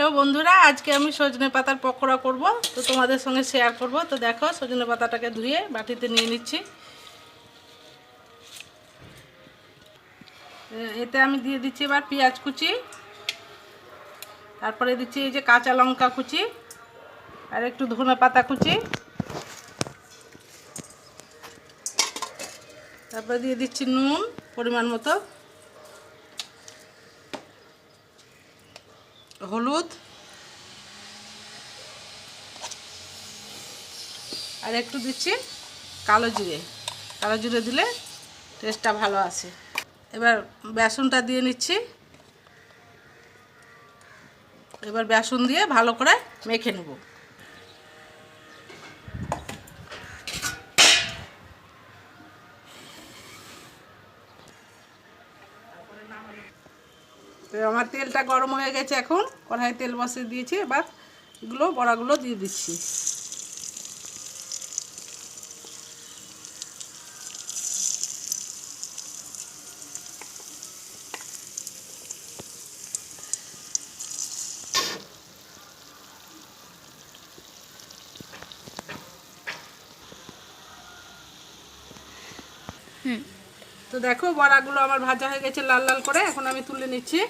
Hello বন্ধুরা, আজকে আমি সজনে পাতার পকোড়া করব, তো তোমাদের সঙ্গে শেয়ার করব। তো দেখো, সজনে পাতাটাকে ধুয়ে বাটিতে নিয়ে নিচ্ছি। এতে আমি দিয়ে দিচ্ছি এবার পেঁয়াজ কুচি, তারপরে দিচ্ছি এই যে কাঁচা লঙ্কা কুচি, আর একটু ধনে পাতা কুচি। তারপরে দিয়ে দিচ্ছি নুন, পরিমাণ মতো। হলুদ। আর একটু দিচ্ছি কালো জিরে। কালো জিরে দিলে টেস্টটা ভালো আসে এবার বেসনটা দিয়ে নিচ্ছি। এবার বেসন দিয়ে ভালো করে মেখে নেব। তো আমার তেলটা গরম হয়ে গেছে এখন। কড়াই তেল বসিয়ে দিয়েছি, এবার এগুলো, বড়াগুলো দিয়ে দিচ্ছি। তো দেখো বড়াগুলো আমার ভাজা হয়ে গেছে লাল লাল করে, এখন আমি তুলে নিচ্ছি।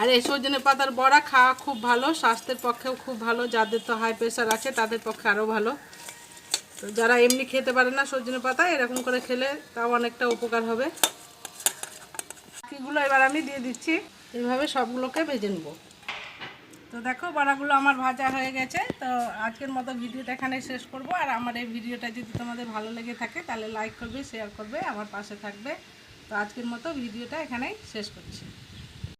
আর এই সজনে পাতার বড়া খাওয়া খুব ভালো, স্বাস্থ্যের পক্ষেও খুব ভালো, যাদের তো হাই প্রেশার আছে তাদের পক্ষে আরও ভালো। তো যারা এমনি খেতে পারে না সজনে পাতা, এরকম করে খেলে তাও অনেকটা উপকার হবে। বাকিগুলো এবার আমি দিয়ে দিচ্ছি। এইভাবে সবগুলোকে ভেজে নেব। তো দেখো বড়াগুলো আমার ভাজা হয়ে গেছে। তো আজকের মতো ভিডিওটা এখানে শেষ করব। আর আমার এই ভিডিওটা যদি তোমাদের ভালো লেগে থাকে, তাহলে লাইক করবে শেয়ার করবে, আমার পাশে থাকবে। তো আজকের মতো ভিডিওটা এখানেই শেষ করছি।